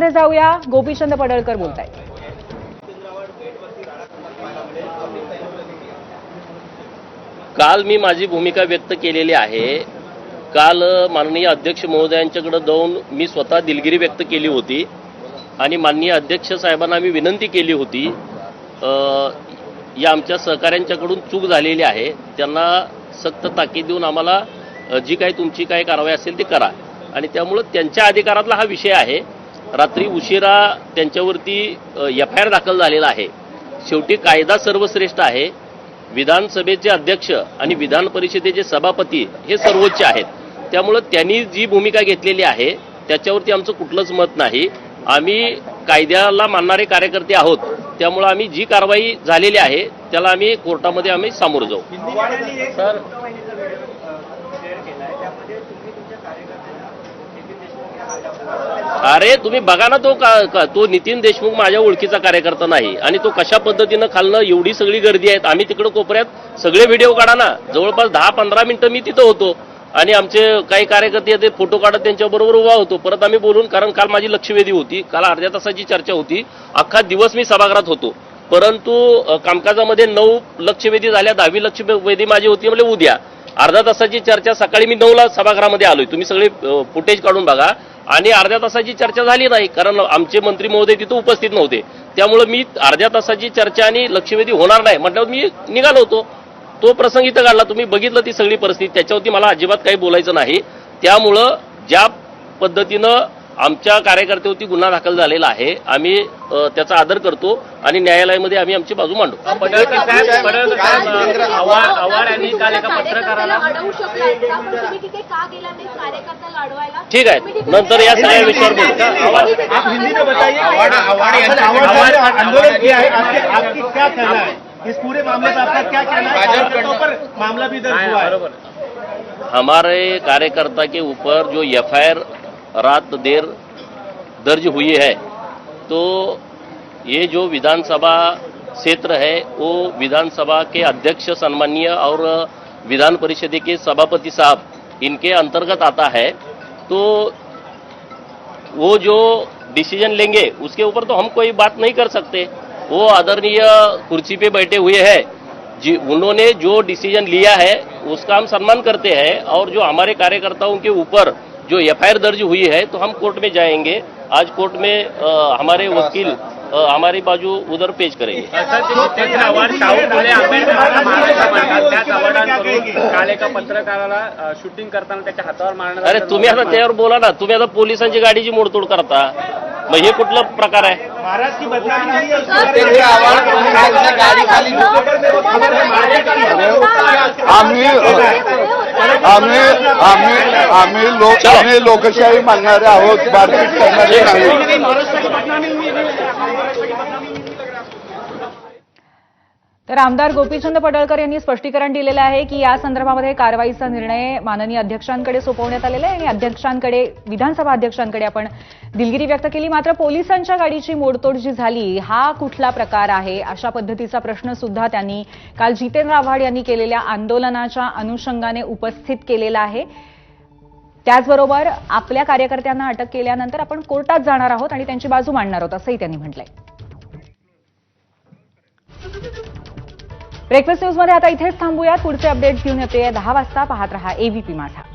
मध्ये जाऊया. गोपीचंद पडळकर बोलतायत. काल मी माझी भूमिका व्यक्त केलेली आहे. काल माननीय अध्यक्ष महोदयांच्याकडे जाऊन मी स्वतः दिलगिरी व्यक्त केली होती आणि माननीय अध्यक्ष साहेबांना मी विनंती केली होती या आमच्या सहकाऱ्यांच्याकडून चूक झालेली आहे. त्यांना सक्त ताकीद देऊन आम्हाला जी काही तुमची काही कारवाई असेल ती करा. आणि त्यामुळं त्यांच्या अधिकारातला हा विषय आहे. रात्री उशिरा त्यांच्यावरती एफ आय आर दाखल झालेला आहे. शेवटी कायदा सर्वश्रेष्ठ आहे. विधानसभेचे अध्यक्ष आणि विधान परिषदेचे सभापती हे सर्वोच्च आहेत. त्यामुळं त्यांनी जी भूमिका घेतलेली आहे त्याच्यावरती आमचं कुठलंच मत नाही. आम्ही कायद्याला मानणारे कार्यकर्ते आहोत. त्यामुळं आम्ही जी कारवाई झालेली आहे त्याला आम्ही कोर्टामध्ये आम्ही सामोरं जाऊ. सर. अरे तुम्ही बघा ना तो का का- तो नितीन देशमुख माझ्या ओळखीचा कार्यकर्ता नाही. आणि तो कशा पद्धतीनं खालनं एवढी सगळी गर्दी आहेत. आम्ही तिकडं कोपऱ्यात सगळे व्हिडिओ काढा ना. जवळपास दहा पंधरा मिनिटं मी तिथं होतो. आणि आमचे काही कार्यकर्ते ते फोटो काढत त्यांच्याबरोबर उभा होतो. परत आम्ही बोलून कारण काल माझी लक्षवेधी होती. काल अर्ध्या तासाची चर्चा होती. अख्खा दिवस मी सभागृहात होतो. परंतु कामकाजामध्ये नऊ लक्षवेधी झाल्या. दहावी लक्षवेधी माझी होती. म्हणजे उद्या. अर्धा तासाची चर्चा सकाळी मी नऊला सभागृहामध्ये आलोय. तुम्ही सगळे फुटेज काढून बघा. आणि अर्ध्या तासाची चर्चा झाली नाही कारण आमचे मंत्री महोदय तिथं उपस्थित नव्हते. त्यामुळे मी अर्ध्या तासाची चर्चा आणि लक्षवेधी होणार नाही. म्हटल्यावर मी निघालो होतो. तो प्रसंग इथं काढला. तुम्ही बघितलं ती सगळी परिस्थिती. त्याच्यावरती मला अजिबात काही बोलायचं नाही. त्यामुळं ज्या पद्धतीनं आमच्या कार्यकर्त्यावरती गुन्हा दाखल झालेला आहे. आम्ही त्याचा आदर करतो आणि न्यायालयामध्ये आम्ही आमची बाजू मांडू. ठीक आहे. नंतर या सगळ्या विषयावर बोलू. आप हिंदी में बताइए आवाड़- आवाड़ आपने यांच्या- आवाड़ आवाड़- ने आंदोलन किया है। आपके आपकी क्या कहना है? इस पूरे मामले में आपका क्या कहना है? कार्यकर्ताओं पर मामला भी दर्ज नाही, हुआ है। बरोबर हमारे कार्यकर्ता के ऊपर जो एफ रात देर दर्ज हुई है। तो ये जो विधानसभा क्षेत्र है, वो विधानसभा के अध्यक्ष सम्मानीय और विधान परिषद के सभापति साहब, इनके अंतर्गत आता है। तो वो जो डिसीज़न लेंगे, उसके ऊपर तो हम कोई बात नहीं कर सकते। वो आदरणीय कुर्सी पे बैठे हुए हैं। जी, उन्होंने जो डिसीज़न लिया है, उसका हम सम्मान करते हैं और जो हमारे कार्यकर्ताओं के ऊपर जो एफ दर्ज हुई है तो हम कोर्ट में जाएंगे आज कोर्ट में अ, हमारे वकील हमारी बाजू उधर पेश करेंगे काल एका पत्रकाराला शूटिंग करताना त्याच्या हातावर मारण्यात अरे तुम्ही आता त्यावर बोला ना तुम्ही आता पोलिसांची गाडीची मोडतोड करता मग हे कुठलं प्रकार आहे है आम्ही आम्ही आम्ही आम्ही लोक आम्ही लोकशाही मानणारे आहोत बातचीत करणारे नाही तर आमदार गोपीचंद पडळकर यांनी स्पष्टीकरण दिलेलं आहे की या संदर्भामध्ये कारवाईचा निर्णय माननीय अध्यक्षांकडे सोपवण्यात आलेला आहे आणि अध्यक्षांकडे विधानसभा अध्यक्षांकडे आपण दिलगिरी व्यक्त केली. मात्र पोलिसांच्या गाडीची मोडतोड जी झाली हा कुठला प्रकार आहे? अशा पद्धतीचा प्रश्न सुद्धा त्यांनी काल जितेंद्र आव्हाड यांनी केलेल्या आंदोलनाच्या अनुषंगाने उपस्थित केलेला आहे. त्याचबरोबर आपल्या कार्यकर्त्यांना अटक केल्यानंतर आपण कोर्टात जाणार आहोत आणि त्यांची बाजू मांडणार आहोत असंही त्यांनी म्हटलंय. ब्रेकफास्ट न्यूजमध्ये आता इथेच थांबूयात. पुढचे अपडेट्स घेऊन येते दहा वाजता पाहत रहा एबीपी माझा